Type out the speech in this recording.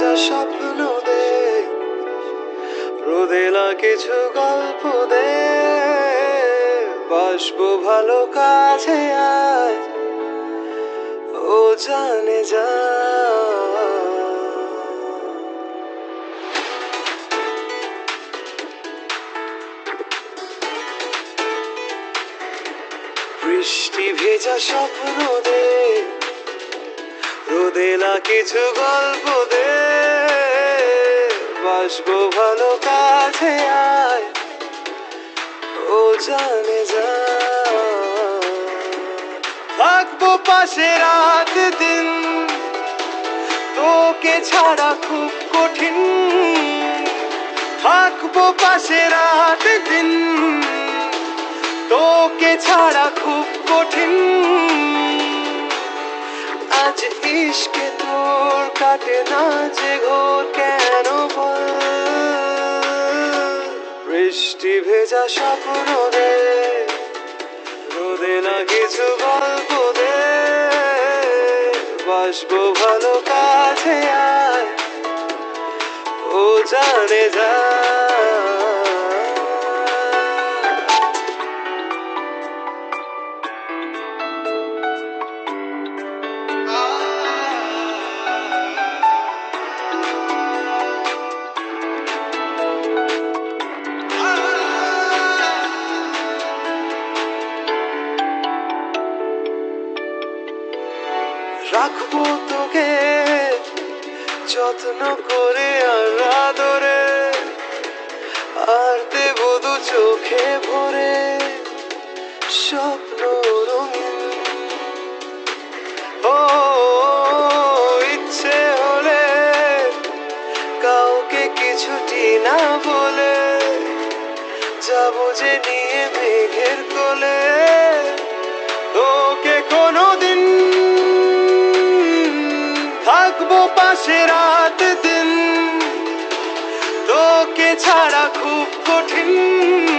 ভেজা স্বপ্ন দে রোদেলা কিছু গল্প দে বাসবো ভালো কাছে আজ ও জানে যা। বৃষ্টি ভেজা স্বপ্ন দে রোদেলা কিছু গল্প দে বাসবো ভালো কাছে আয়। ও জানে যা। থাকব পাশে রাত দিন। তোকে ছাড়া খুব কঠিন। থাকব পাশে রাত দিন। তোকে ছাড়া খুব কঠিন। আজ ইশকে তোর কাটে না যে ঘোর। বৃষ্টি ভেজা স্বপ্ন দে রোদে না কিছু গল্প দে। বাসবো ভালো কাছে আর ও জানে যা রাখব তোকে, যত্ন করে আর আদরে, আর দেব দু চোখে ভরে স্বপ্ন রঙিন। ও, ইচ্ছে হলে কাউকে কিছুটি না বলে যাব যে নিয়ে মেঘের কোলে। থাকব পাশে রাত দিন। তোকে ছাড়া খুব কঠিন।